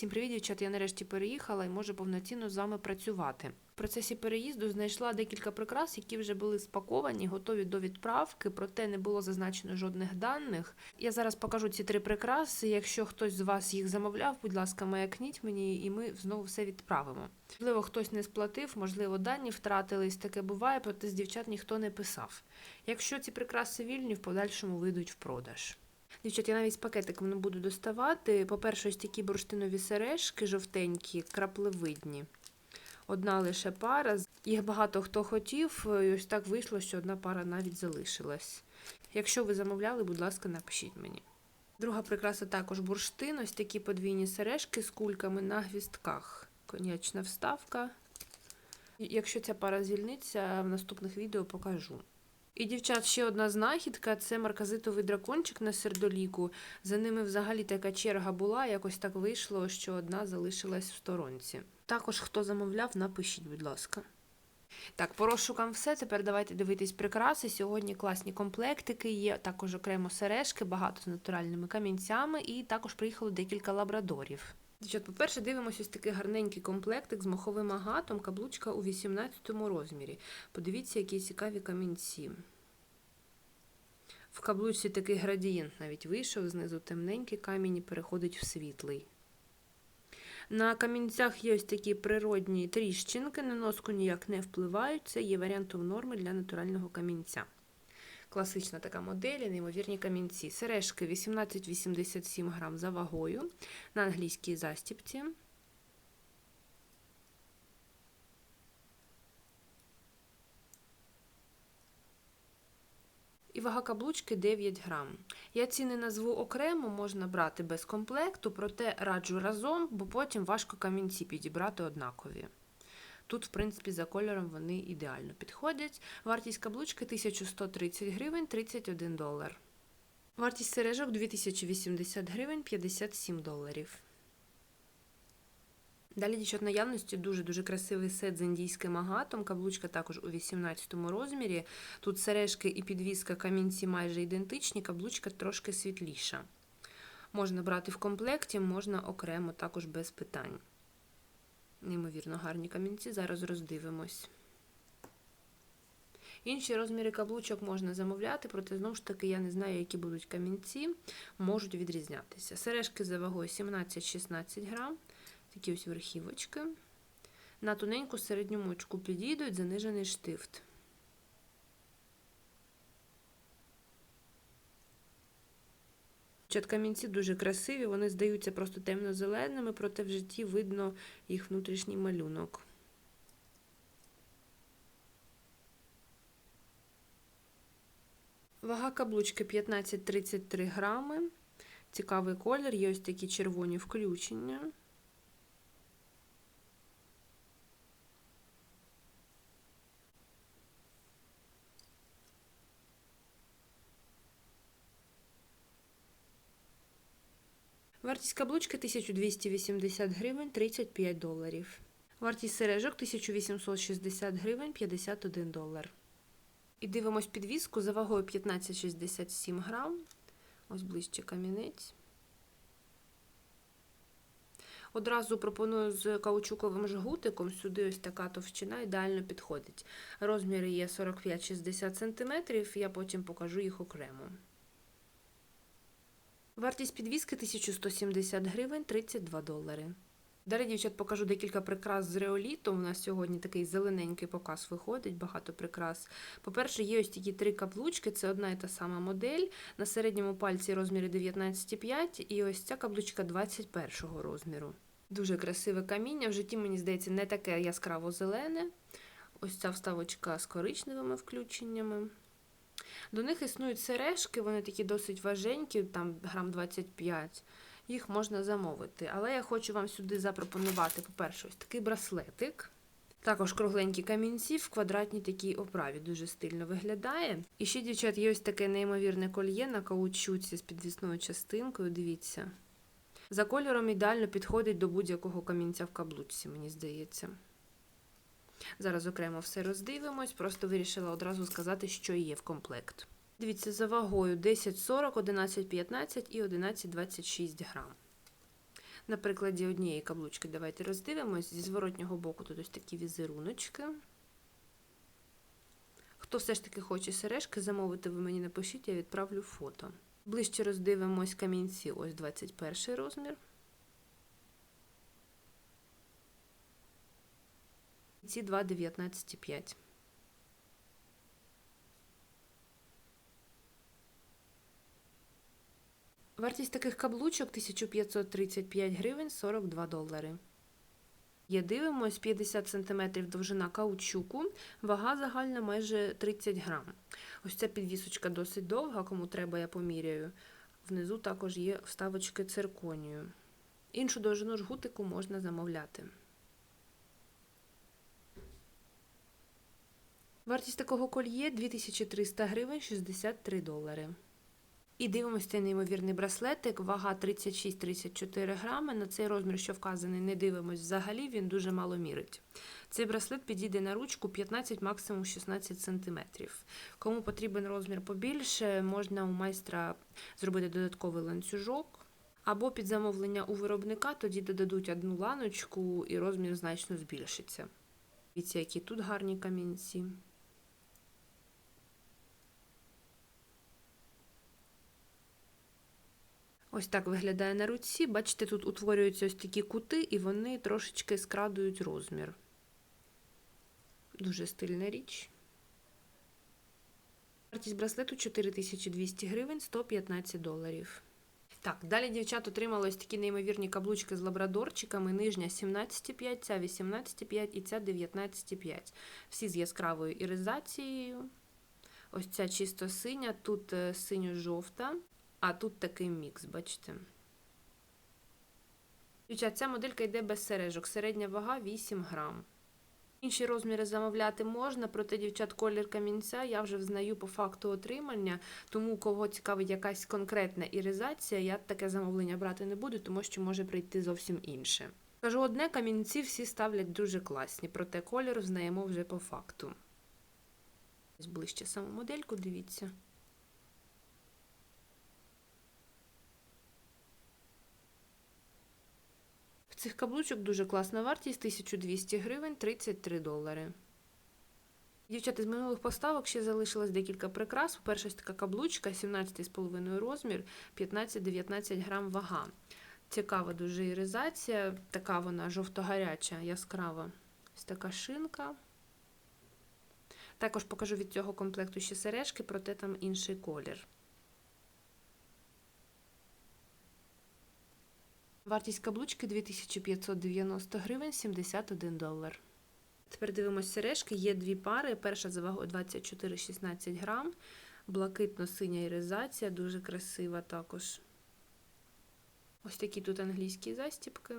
Всім привіт, дівчат. Я нарешті переїхала і можу повноцінно з вами працювати. В процесі переїзду знайшла декілька прикрас, які вже були спаковані, готові до відправки, проте не було зазначено жодних даних. Я зараз покажу ці три прикраси. Якщо хтось з вас їх замовляв, будь ласка, маякніть мені, і ми знову все відправимо. Можливо, хтось не сплатив, можливо, дані втратились. Таке буває, проте з дівчат ніхто не писав. Якщо ці прикраси вільні, в подальшому вийдуть в продаж. Дівчат, я навіть з пакетиком не буду доставати. По-перше, ось такі бурштинові сережки жовтенькі, краплевидні. Одна лише пара. Їх багато хто хотів, і ось так вийшло, що одна пара навіть залишилась. Якщо ви замовляли, будь ласка, напишіть мені. Друга прикраса також бурштин, ось такі подвійні сережки з кульками на гвістках. Конячна вставка. Якщо ця пара звільниться, в наступних відео покажу. І, дівчат, ще одна знахідка це марказитовий дракончик на сердоліку. За ними взагалі така черга була, якось так вийшло, що одна залишилась в сторонці. Також, хто замовляв, напишіть, будь ласка. Так, по розшукам все. Тепер давайте дивитись прикраси. Сьогодні класні комплектики, є також окремо сережки, багато з натуральними камінцями, і також приїхало декілька лабрадорів. По-перше, дивимося ось такий гарненький комплектик з моховим агатом, каблучка у 18 розмірі. Подивіться, які цікаві камінці. В каблучці такий градієнт навіть вийшов, знизу темненький камінь і переходить в світлий. На камінцях є ось такі природні тріщинки, на носку ніяк не впливають. Це є варіантом норми для натурального камінця. Класична така модель, неймовірні камінці. Сережки 18,87 грам за вагою на англійській застіпці. І вага каблучки 9 грам. Я ціни назву окремо, можна брати без комплекту, проте раджу разом, бо потім важко камінці підібрати однакові. Тут, в принципі, за кольором вони ідеально підходять. Вартість каблучки 1130 гривень 31 долар. Вартість сережок 2080 гривень 57 доларів. Далі, дівчат, наявності дуже-дуже красивий сет з індійським агатом. Каблучка також у 18 розмірі. Тут сережки і підвіска камінці майже ідентичні, каблучка трошки світліша. Можна брати в комплекті, можна окремо, також без питань. Неймовірно гарні камінці, зараз роздивимось. Інші розміри каблучок можна замовляти, проте, знову ж таки, я не знаю, які будуть камінці, можуть відрізнятися. Сережки за вагою 17-16 грам, такі ось верхівочки. На тоненьку середню мочку підійдуть занижений штифт. Чат камінці дуже красиві, вони здаються просто темно-зеленими, проте в житті видно їх внутрішній малюнок. Вага каблучки 15-33 грами. Цікавий колір, є ось такі червоні включення. Вартість каблучки 1280 гривень 35 доларів. Вартість сережок 1860 гривень 51 долар. І дивимось підвіску за вагою 15,67 грам. Ось ближче камінець. Одразу пропоную з каучуковим жгутиком. Сюди ось така товщина ідеально підходить. Розміри є 45-60 см, я потім покажу їх окремо. Вартість підвіски 1170 гривень 32 долари. Далі, дівчат, покажу декілька прикрас з реолітом. У нас сьогодні такий зелененький показ виходить, багато прикрас. По-перше, є ось такі три каблучки, це одна і та сама модель. На середньому пальці розміри 19,5 і ось ця каблучка 21 розміру. Дуже красиве каміння. В житті, мені здається, не таке яскраво зелене. Ось ця вставочка з коричневими включеннями. До них існують сережки, вони такі досить важенькі, там грам 25. Їх можна замовити. Але я хочу вам сюди запропонувати, по-перше, ось такий браслетик. Також кругленькі камінці в квадратній такій оправі дуже стильно виглядає. І ще, дівчат, є ось таке неймовірне кольє на каучуці з підвісною частинкою. Дивіться. За кольором ідеально підходить до будь-якого камінця в каблучці, мені здається. Зараз окремо все роздивимось, просто вирішила одразу сказати, що є в комплект. Дивіться, за вагою 10,40, 11,15 і 11,26 грам. На прикладі однієї каблучки давайте роздивимось. Зі зворотнього боку тут ось такі візеруночки. Хто все ж таки хоче сережки замовити, ви мені напишіть, я відправлю фото. Ближче роздивимось камінці, ось 21 розмір. Ці два 19,5. Вартість таких каблучок 1535 гривень 42 долари. Є дивимось 50 см довжина каучуку, вага загальна майже 30 грам. Ось ця підвісочка досить довга, кому треба, я поміряю. Внизу також є вставочки цирконію. Іншу довжину жгутику можна замовляти. Вартість такого кольє 2300 гривень 63 долари. І дивимося цей неймовірний браслетик, вага 36-34 грами. На цей розмір, що вказаний, не дивимось взагалі, він дуже мало мірить. Цей браслет підійде на ручку 15, максимум 16 см. Кому потрібен розмір побільше, можна у майстра зробити додатковий ланцюжок. Або під замовлення у виробника, тоді додадуть одну ланочку і розмір значно збільшиться. Дивіться, які тут гарні камінці. Ось так виглядає на руці. Бачите, тут утворюються ось такі кути, і вони трошечки скрадують розмір. Дуже стильна річ. Вартість браслету 4200 гривень 115 доларів. Так, далі дівчат отримали ось такі неймовірні каблучки з лабрадорчиками. Нижня 17,5, ця 18,5 і ця 19,5. Всі з яскравою іризацією. Ось ця чисто синя, тут е, синьо-жовта. А тут такий мікс, бачите. Дівчат, ця моделька йде без сережок. Середня вага 8 грам. Інші розміри замовляти можна, проте, дівчат, колір камінця я вже взнаю по факту отримання, тому кого цікавить якась конкретна іризація, я таке замовлення брати не буду, тому що може прийти зовсім інше. Кажу, одне камінці всі ставлять дуже класні, проте колір взнаємо вже по факту. Ближче саму модельку, дивіться. Цих каблучок дуже класна вартість 1200 гривень 33 долари. Дівчата з минулих поставок ще залишилось декілька прикрас. По-перше, така каблучка, 17,5 розмір, 15-19 грам вага. Цікава дуже іризація, така вона жовто-гаряча, яскрава. Ось така шинка. Також покажу від цього комплекту ще сережки, проте там інший колір. Вартість каблучки 2590 гривень 71 долар. Тепер дивимося сережки. Є дві пари. Перша за вагою 24-16 грам. Блакитно-синя іризація, дуже красива також. Ось такі тут англійські застіпки.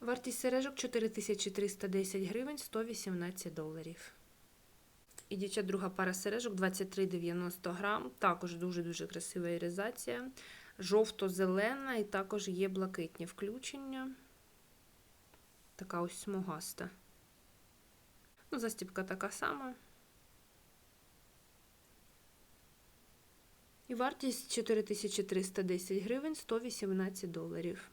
Вартість сережок 4310 гривень 118 доларів. І дівчат друга пара сережок 23,90 грам. Також дуже-дуже красива іризація. Жовто-зелена, і також є блакитні включення. Така ось смугаста. Ну, Застіпка така сама. І вартість 4310 гривень 118 доларів.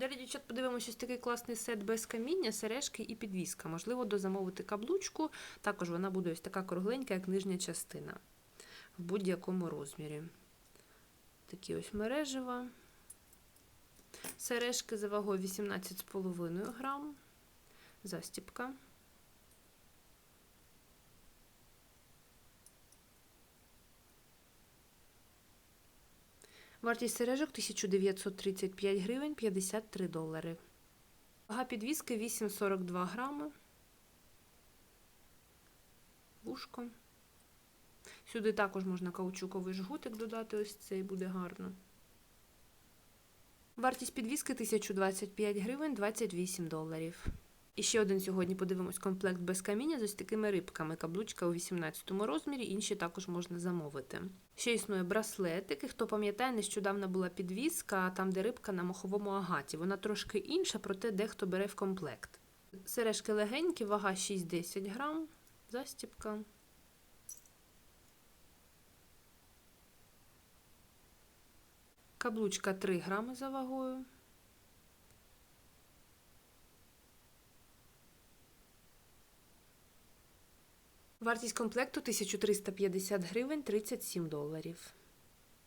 Далі, дівчат, подивимося, такий класний сет без каміння, сережки і підвіска. Можливо, дозамовити каблучку, також вона буде ось така кругленька, як нижня частина в будь-якому розмірі. Такі ось мережева. Сережки за вагою 18,5 грам. Застіпка. Вартість сережок 1935 гривень 53 долари. Вага підвіски 8,42 грами. Вушко. Сюди також можна каучуковий жгутик додати, ось цей буде гарно. Вартість підвіски 1025 гривень 28 доларів. І ще один сьогодні подивимось комплект без каміння з ось такими рибками. Каблучка у 18 розмірі, інші також можна замовити. Ще існує браслетики. Хто пам'ятає, нещодавно була підвіска, там де рибка на моховому агаті. Вона трошки інша, проте дехто бере в комплект. Сережки легенькі, вага 6-10 грам, застіпка. Каблучка 3 грами за вагою. Вартість комплекту 1350 гривень 37 доларів.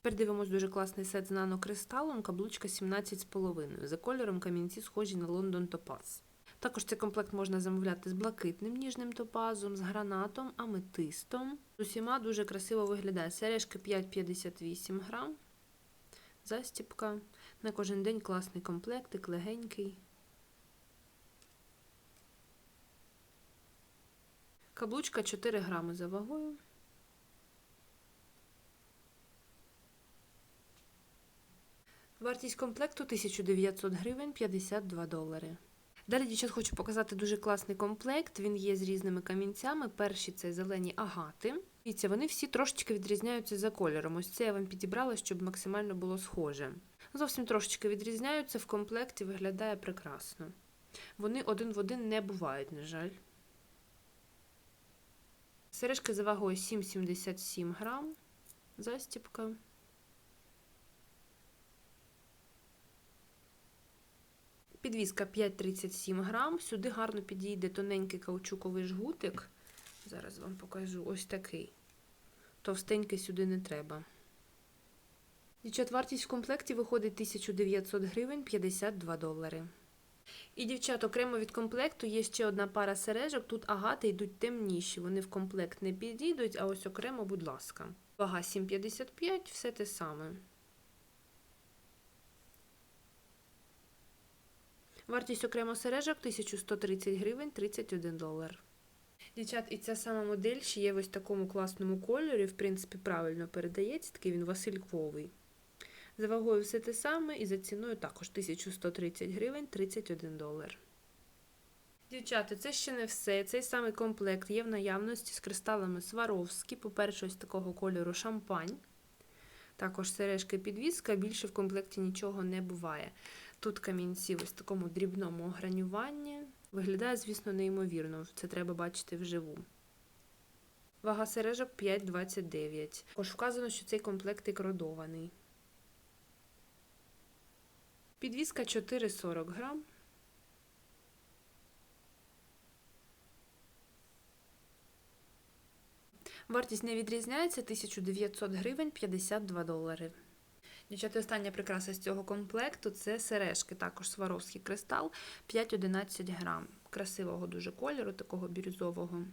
Тепер дивимось дуже класний сет з нанокристалом, каблучка 17,5. За кольором камінці схожі на Лондон Топаз. Також цей комплект можна замовляти з блакитним ніжним топазом, з гранатом, аметистом. З усіма дуже красиво виглядає. Сережки 5,58 грам. Застіпка. На кожен день класний комплектик, легенький. Каблучка 4 грами за вагою. Вартість комплекту 1900 гривень 52 долари. Далі, дівчат, хочу показати дуже класний комплект. Він є з різними камінцями. Перші це зелені агати. Дивіться, вони всі трошечки відрізняються за кольором. Ось це я вам підібрала, щоб максимально було схоже. Зовсім трошечки відрізняються, в комплекті виглядає прекрасно. Вони один в один не бувають, на жаль. Сережки за вагою 7,77 грам. Застіпка. Підвізка 5,37 грам. Сюди гарно підійде тоненький каучуковий жгутик. Зараз вам покажу ось такий. Товстенький сюди не треба. Дівчат, вартість в комплекті виходить 1900 гривень 52 долари. І, дівчат, окремо від комплекту є ще одна пара сережок. Тут агати йдуть темніші. Вони в комплект не підійдуть, а ось окремо, будь ласка. Вага 7,55, все те саме. Вартість окремо сережок 1130 гривень 31 долар. Дівчат, і ця сама модель ще є в ось такому класному кольорі, в принципі, правильно передається, такий він васильковий. За вагою все те саме і за ціною також 1130 гривень 31 долар. Дівчата, це ще не все. Цей самий комплект є в наявності з кристалами Сваровські, по-перше, ось такого кольору шампань. Також сережки підвіска, більше в комплекті нічого не буває. Тут камінці ось в такому дрібному огранюванні. Виглядає, звісно, неймовірно. Це треба бачити вживу. Вага сережок 5,29. Також вказано, що цей комплект родований. Підвіска 4,40 грам. Вартість не відрізняється 1900 гривень 52 долари. Дівчата, остання прикраса з цього комплекту це сережки, також сваровський кристал 5-11 грам. Красивого дуже кольору, такого бірюзового.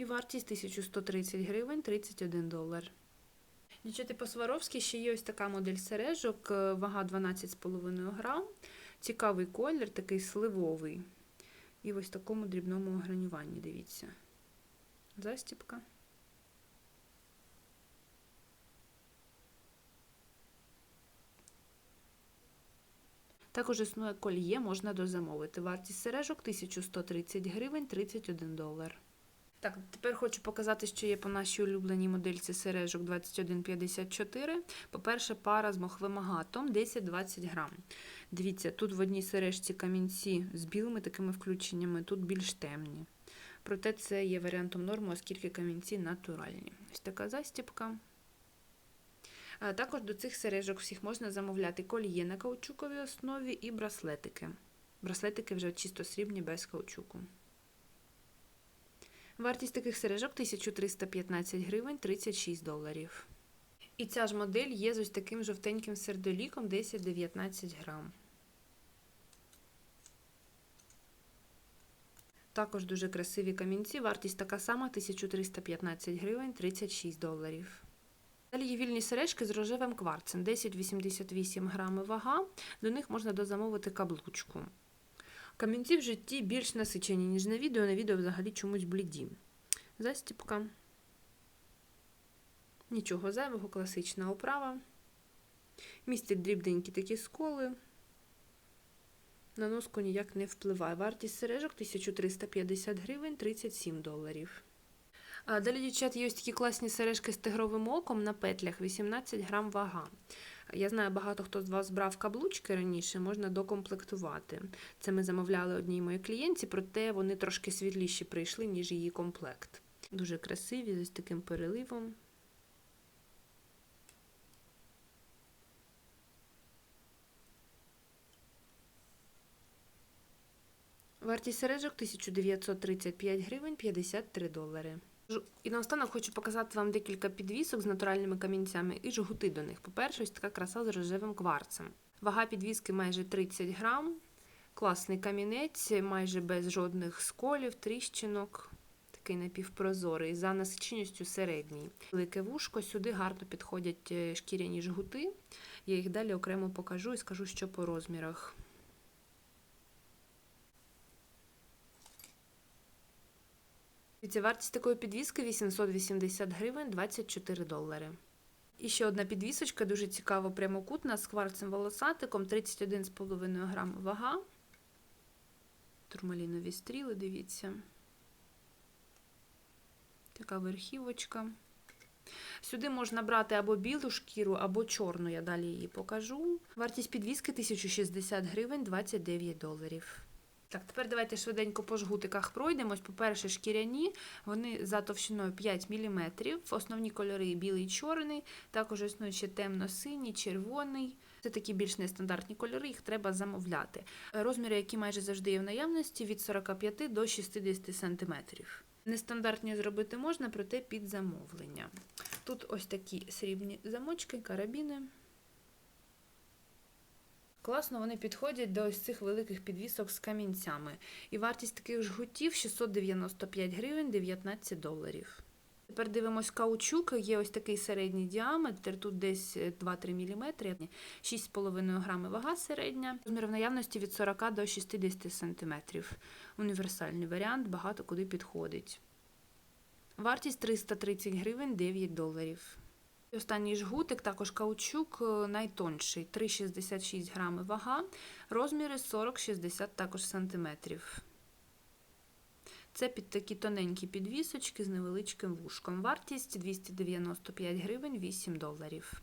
І вартість 1130 гривень 31 долар. Дівчата, по Сваровськи ще є ось така модель сережок, е, вага 12,5 грам. Цікавий колір, такий сливовий. І ось такому дрібному огранюванні, дивіться. Застіпка. Також існує кольє, можна дозамовити. Вартість сережок 1130 гривень 31 долар. Так, тепер хочу показати, що є по нашій улюбленій модельці сережок 2154. По-перше, пара з моховим агатом 10-20 грам. Дивіться, тут в одній сережці камінці з білими такими включеннями, тут більш темні. Проте це є варіантом норми, оскільки камінці натуральні. Ось така застіпка. А також до цих сережок всіх можна замовляти кольє на каучуковій основі і браслетики. Браслетики вже чисто срібні без каучуку. Вартість таких сережок 1315 гривень 36 доларів. І ця ж модель є з ось таким жовтеньким сердоліком 10-19 грам. Також дуже красиві камінці. Вартість така сама 1315 гривень 36 доларів. Далі є вільні сережки з рожевим кварцем 10,88 грами вага. До них можна дозамовити каблучку. Камінці в житті більш насичені, ніж на відео. На відео взагалі чомусь бліді. Застіпка. Нічого зайвого, класична оправа. Містить дрібненькі такі сколи. На носку ніяк не впливає. Вартість сережок 1350 гривень 37 доларів. А Далі, дівчат, є ось такі класні сережки з тигровим оком на петлях 18 грам вага. Я знаю, багато хто з вас брав каблучки раніше, можна докомплектувати. Це ми замовляли одній моїй клієнтці, проте вони трошки світліші прийшли, ніж її комплект. Дуже красиві, з таким переливом. Вартість сережок 1935 гривень 53 долари. І наостанок хочу показати вам декілька підвісок з натуральними камінцями і жгути до них. По-перше, ось така краса з рожевим кварцем. Вага підвіски майже 30 грам. Класний камінець, майже без жодних сколів, тріщинок. Такий напівпрозорий, за насиченістю середній. Велике вушко, сюди гарно підходять е, шкіряні жгути. Я їх далі окремо покажу і скажу, що по розмірах. Вартість такої підвіски 880 гривень 24 долари. І ще одна підвісочка, дуже цікава, прямокутна, з кварцем волосатиком, 31,5 грам вага. Турмалінові стріли, дивіться. Така верхівочка. Сюди можна брати або білу шкіру, або чорну, я далі її покажу. Вартість підвіски 1060 гривень 29 доларів. Так, тепер давайте швиденько по жгутиках пройдемось. По-перше, шкіряні, вони за товщиною 5 мм. Основні кольори білий чорний, також існують ще темно-синій, червоний. Це такі більш нестандартні кольори, їх треба замовляти. Розміри, які майже завжди є в наявності, від 45 до 60 см. Нестандартні зробити можна, проте під замовлення. Тут ось такі срібні замочки, карабіни. Класно вони підходять до ось цих великих підвісок з камінцями. І вартість таких жгутів 695 гривень 19 доларів. Тепер дивимось каучук. Є ось такий середній діаметр, тут десь 2-3 мм, 6,5 грами вага середня. Розмір в наявності від 40 до 60 см. Універсальний варіант, багато куди підходить. Вартість 330 гривень 9 доларів. Останній жгутик, також каучук е, найтонший, 3,66 грами вага, розміри 40-60 також сантиметрів. Це під такі тоненькі підвісочки з невеличким вушком. Вартість 295 гривень 8 доларів.